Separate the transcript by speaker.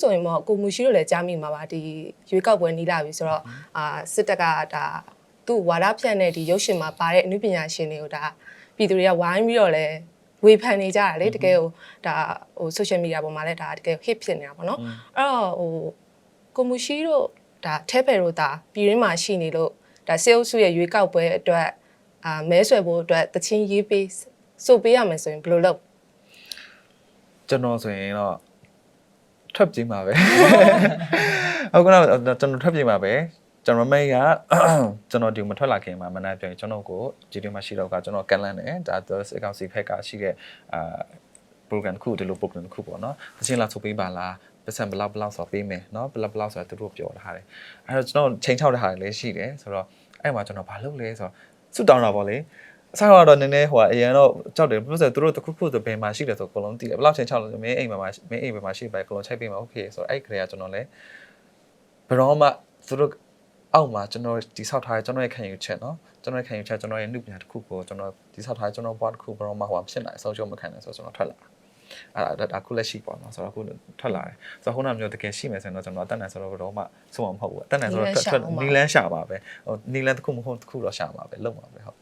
Speaker 1: ဆိုရင်တော့ကိုမူရှိတို့လည်းကြားမိမှာပါဒီရွေးကောက်ပွဲနီးလာပြီဆိုတော့အာစစ်တပ်ကဒါသူ့ဝါဒဖြန့်တဲ့ဒီရုပ်ရှင်မှာပါတဲ့အမှုပညာရှင်တွေကိုဒါပြည်သူတွေကဝိုင်းပြီးတော့လဲဝေဖန်နေကြတာလေတကယ်ဟိုဒါဟို social media ပေါ်မှာလည်းဒါတကယ် hit ဖြစ်နေတာပေါ့နော်အဲ့တော့ဟိုကိုမူရှိတို့ဒါထဲပယ်တို့ဒါပြည်ရင်းမှာရှိနေလို့ဒါစေအုပ်စုရဲ့ရွေးကောက်ပွဲအတွက်အာမဲဆွယ်ဖို့အတွက်တချင်းရေးပေးစို့ပေးရမယ်ဆိုရင်ဘယ်လိုလုပ်
Speaker 2: ကျွန်တော်ဆိုရင်တော့ ထွက်ပြေးမှာပဲဟုတ်ကဲ့တော့ကျွန်တော်ထွက်ပြေးမှာပဲကျွန်တော်မိတ်ကကျွန်တော်ဒီမထွက်လာခင်မှာမနက်ပြန်ကျွန်တော်ကိုဂျီဒီမှာရှိတော့ကကျွန်တော်ကန်လန်းတယ်ဒါသူစစ်ကောင်စီဖက်ကရှိတဲ့အာ program တစ်ခုဒီလို program တစ်ခုပေါ့နော်တချင်းလာထုတ်ပေးပါလားပတ်စံဘလောက်ဘလောက်ဆိုပေးမယ်နော်ဘလောက်ဘလောက်ဆိုတာသူတို့ပြောထားတယ်အဲ့တော့ကျွန်တော်ချိန်ချောက်တဲ့ဟာလည်းရှိတယ်ဆိုတော့အဲ့မှာကျွန်တော်ဘာလုပ်လဲဆိုတော့စွတောင်းတာပေါ့လေ အစားကတော့နည်းနည်းဟိုအရင်တော့ကြောက်တယ်ပြဿနာသူတို့တစ်ခုခုဆိုဘယ်မှာရှိတယ်ဆိုအကုန်လုံးသိတယ်ဘယ်လောက်ချိန်ချောက်လဲမင်းအိမ်မှာမင်းအိမ်မှာရှိပါအကုန်လုံးချိန်ပေးမှာโอเคဆိုတော့အဲ့ခရေကကျွန်တော်လည်းဘယ်တော့မှသူတို့အောက်မှာကျွန်တော်ဒီဆောက်ထားတဲ့ကျွန်တော်ရဲ့ခံယူချက်เนาะကျွန်တော်ရဲ့ခံယူချက်ကျွန်တော်ရဲ့နှုတ်ပြန်တစ်ခုကိုကျွန်တော်ဒီဆောက်ထားတဲ့ကျွန်တော်ဘွားတစ်ခုဘယ်တော့မှဟိုဖြစ်နိုင်အဆုံးရှုံးမခံနိုင်ဆိုတော့ကျွန်တော်ထွက်လာ အဲ့ဒါဒါခုလက်ရှိပေါ့နော်ဆိုတော့ခုထွက်လာတယ်ဆိုတော့ခုနကမျိုးတကယ်ရှိမယ်ဆိုရင်တော့ကျွန်တော်အတက်နိုင်ဆိုတော့တော့မှဆုံးမှာမဟုတ်ဘူးအတက်နိုင်ဆိုတော့ထွက်ထွက်နီလန်းရှာပါပဲဟိုနီလန်းတစ်ခုမဟုတ်တစ်ခုတော့ရှာပါပဲလုံပါပဲဟုတ်